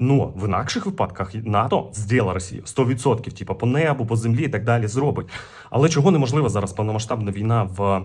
Ну, в інакших випадках НАТО зділа Росію 100%, типу по небу, по землі і так далі зробить. Але чого неможливо зараз повномасштабна війна в.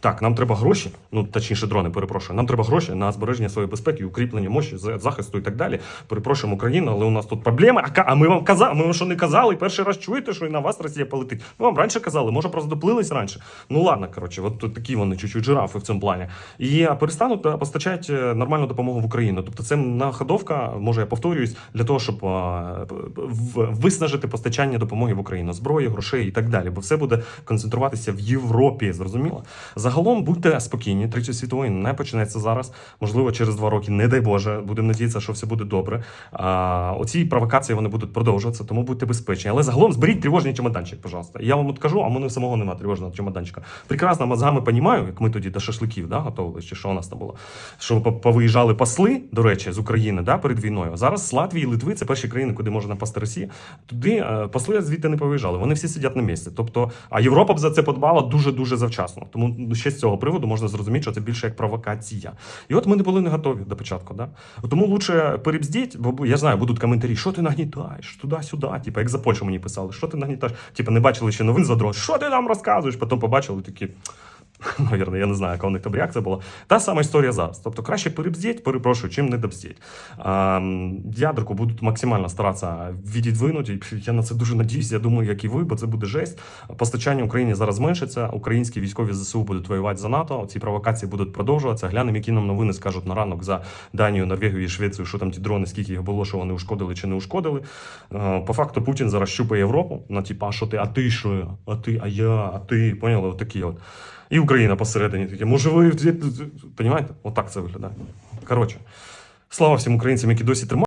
так, нам треба гроші, ну точніше, дрони, перепрошую. Нам треба гроші на збереження своєї безпеки, укріплення мощі, за- захисту і так далі. Перепрошуємо Україну, але у нас тут проблеми. А, ми вам казали, ми вам що не казали? Перший раз чуєте, що і на вас Росія полетить. Ми вам раніше казали, може просто доплились раніше. Ну ладно, коротше, от такі вони чуть-чуть жирафи в цьому плані. І перестануть постачати е, нормальну допомогу в Україну. Тобто це находовка, може я повторююсь, для того, щоб виснажити постачання допомоги в Україну, зброї, грошей і так далі. Бо все буде концентруватися в Європі. Зрозуміло? Загалом будьте спокійні. Третя світової не почнеться зараз. Можливо, через два роки, не дай Боже, будемо надіятися, що все буде добре. А, оці провокації вони будуть продовжуватися, тому будьте безпечні. Але загалом зберіть тривожний чемоданчик, пожалуйста. Я вам от кажу, а мене самого немає тривожного чемоданчика. Прекрасно мозгами понімаю, як ми тоді до шашликів да, готували, чи що у нас там було. Що по- повиїжджали посли, до речі, з України да, перед війною. Зараз з Латвії Литви це перші країни, куди можна напасти Росія. Туди е, посли звідти не повиїжджали. Вони всі сидять на місці. Тобто, а Європа б за це подбала дуже дуже завчасно. Тому ну, ще з цього приводу можна зрозуміти, що це більше як провокація. І от ми не були не готові до початку. Да? Тому лучше перебздіть, бо я знаю, будуть коментарі, що ти нагнітаєш туди-сюди. Типу, як за Польщу мені писали, що ти нагнітаєш? Типу, не бачили ще новин за дрон, що ти нам розказуєш? Потім побачили такі. Навірно, я не знаю, яка у них там реакція була. Та сама історія зараз. Тобто краще перебздіть, перепрошую, чим не добздіть. Ядерку будуть максимально старатися відідвинути. Я на це дуже надіюсь. Я думаю, як і ви, бо це буде жесть. Постачання Україні зараз зменшиться. Українські військові ЗСУ будуть воювати за НАТО. Ці провокації будуть продовжуватися. Глянемо, які нам новини скажуть на ранок за Данію, Норвегію і Швецію, що там ті дрони, скільки їх було, що вони ушкодили чи не ушкодили. Е, По факту Путін зараз щупає Європу. На типа, а що ти, а ти що? А ти, а я, а ти. Поняли? Отакі от. І Україна посередині Такі, Може, ви Понімаєте? Отак це виглядає. Коротше, слава всім українцям, які досі тримають.